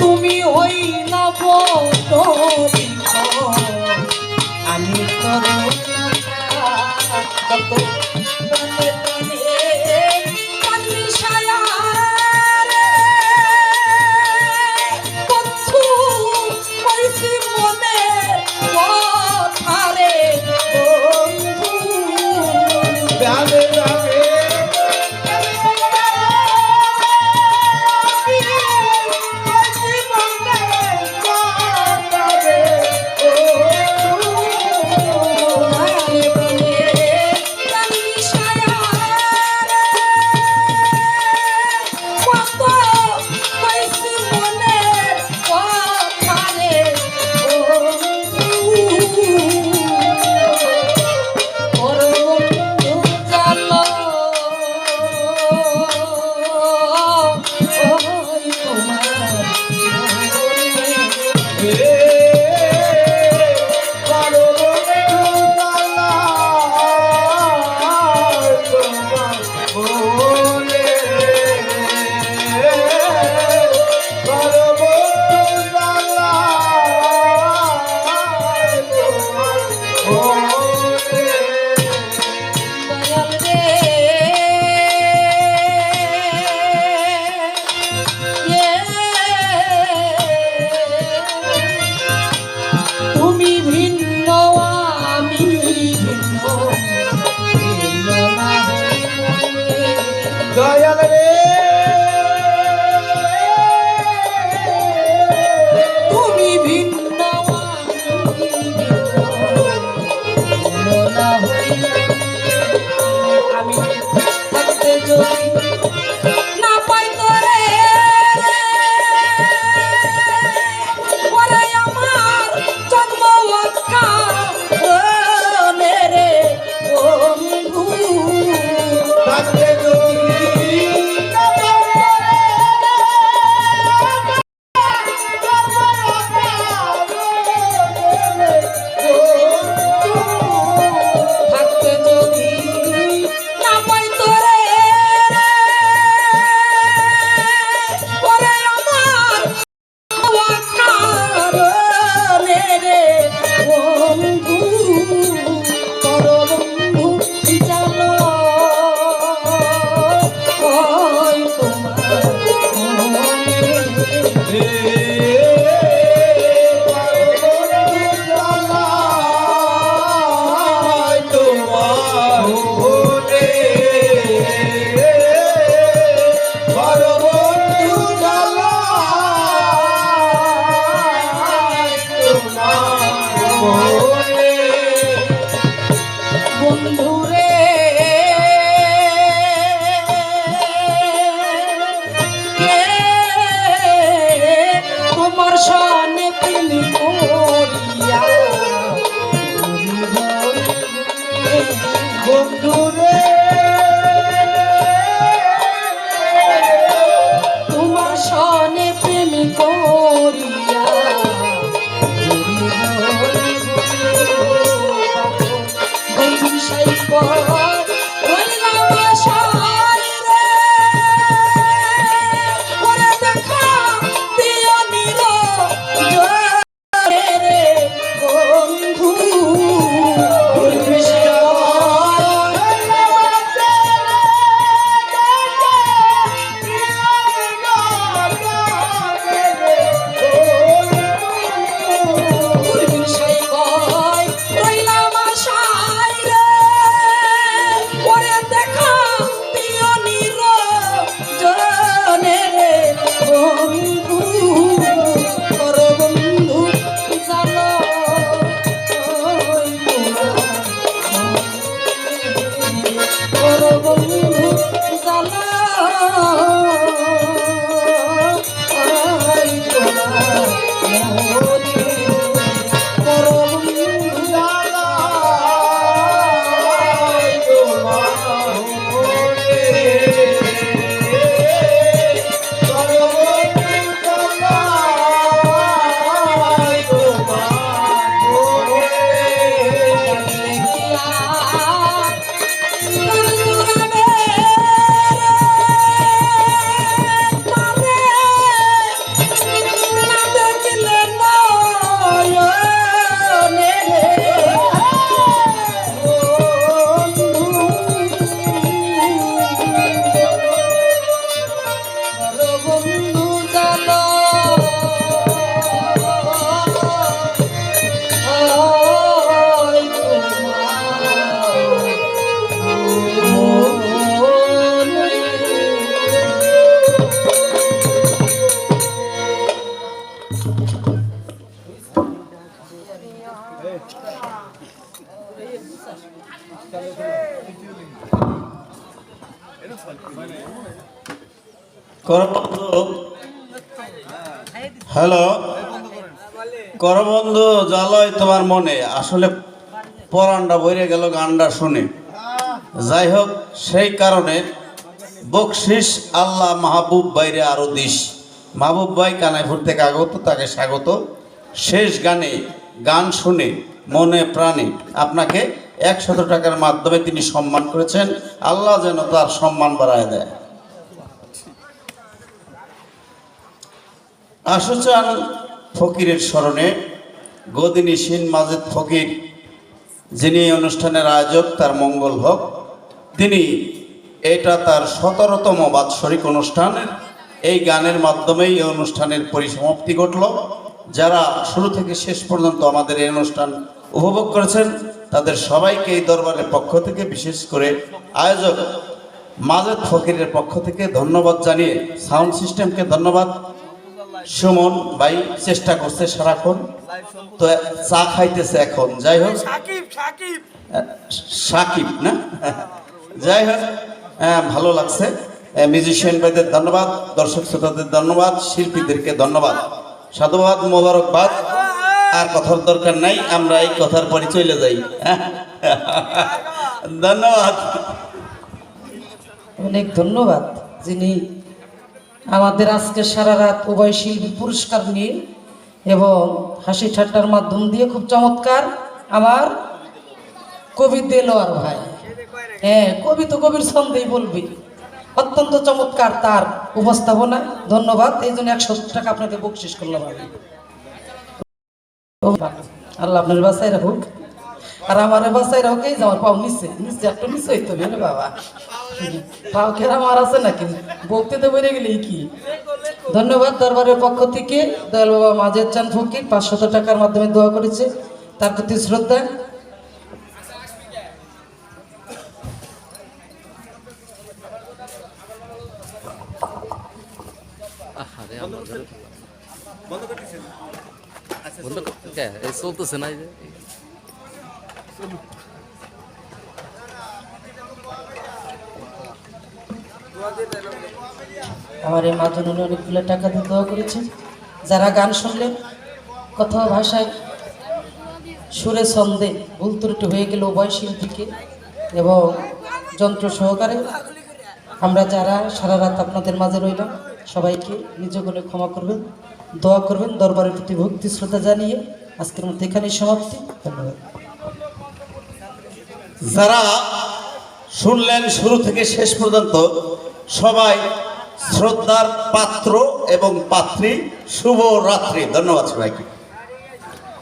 তুমি হই না বৃক্ষ আমি তরুলতা আমি থাকতে যদি Oh, হ্যালো। করবন্ধু জালয় তোমার মনে। আসলে পরানটা বইরে গেল গানটা শুনে। যাই হোক, সেই কারণে বকশিস আল্লাহ মাহবুব বাইরে আরও দিস। মাহবুব ভাই কানাইপুর থেকে আগত, তাকে স্বাগত। শেষ গানে গান শুনে, মনে প্রাণে আপনাকে একশত টাকার মাধ্যমে তিনি সম্মান করেছেন। আল্লাহ যেন তার সম্মান বাড়ায় দেয়। আশুচান ফকিরের স্মরণে, গদিনী সিন মাজেদ ফকির, যিনি অনুষ্ঠানের আয়োজক, তার মঙ্গল হোক। তিনি এটা তার সতেরোতম বাৎসরিক অনুষ্ঠান। এই গানের মাধ্যমেই এই অনুষ্ঠানের পরিসমাপ্তি ঘটল। যারা শুরু থেকে শেষ পর্যন্ত আমাদের এই অনুষ্ঠান উপভোগ করেছেন তাদের সবাইকে এই দরবারের পক্ষ থেকে বিশেষ করে আয়োজক মাজেদ ফকিরের পক্ষ থেকে ধন্যবাদ জানিয়ে সাউন্ড সিস্টেমকে ধন্যবাদ। সুমন ভাই চেষ্টা করছে সারাক্ষণ। তো চা খাইতেছে এখন। যাই হোক। সাকিব না? যাই হোক। হ্যাঁ, ভালো লাগছে। মিউজিশিয়ান ভাইদের ধন্যবাদ, দর্শক শ্রোতাদের ধন্যবাদ, শিল্পীদেরকে ধন্যবাদ। সাধুবাদ, মোবারকবাদ, আর কথার দরকার নাই, আমরা এই কথার পরে চলে যাই। ধন্যবাদ। অনেক ধন্যবাদ, যিনি আমাদের আজকে সারা রাত উভয় শিল্পী পুরস্কার নিয়ে এবং হাসি ঠাট্টার মাধ্যম দিয়ে খুব চমৎকার আমার কবি দেলোয়ার ভাই। হ্যাঁ কবি তো কবির ছন্দেই বলবি। অত্যন্ত চমৎকার তার উপস্থাপনা। ধন্যবাদ, এই জন্য একশো টাকা আপনাকে বকশিস করলাম আমি। আল্লাহ আপনার বাসায় রাখুক। আর আমার বাসায় রাখুক, এই যে আমার পাও নিচে নিচে একটু নিচে হইতে হবে বাবা? পাও খেরা আমার আছে নাকি বকতে তো বেড়ে গেলেই কি? ধন্যবাদ, দরবারের পক্ষ থেকে। দয়াল বাবা মাজেদ চান ফকির, পাঁচশত টাকার মাধ্যমে দোয়া করেছে। তার প্রতি শ্রদ্ধা। চলতেছে না এই যে। আমার এই মাজন অনেকগুলো টাকা দিয়ে দোয়া করেছে যারা গান শুনলেন কথা ভাষায় সুরে ছন্দে ভুল ত্রুটি হয়ে গেল উভয় শিল্পীকে এবং যন্ত্র সহকারে আমরা যারা সারা রাত আপনাদের মাঝে রইলাম সবাইকে নিজ করে ক্ষমা করবেন, দোয়া করবেন, দরবারের প্রতি ভক্তি, শ্রদ্ধা জানিয়ে আজকের মধ্যে এখানেই সমাপ্তি। ধন্যবাদ। যারা শুনলেন শুরু থেকে শেষ পর্যন্ত, সবাই শ্রদ্ধার পাত্র এবং পাত্রী, শুভ রাত্রি। ধন্যবাদ সবাইকে।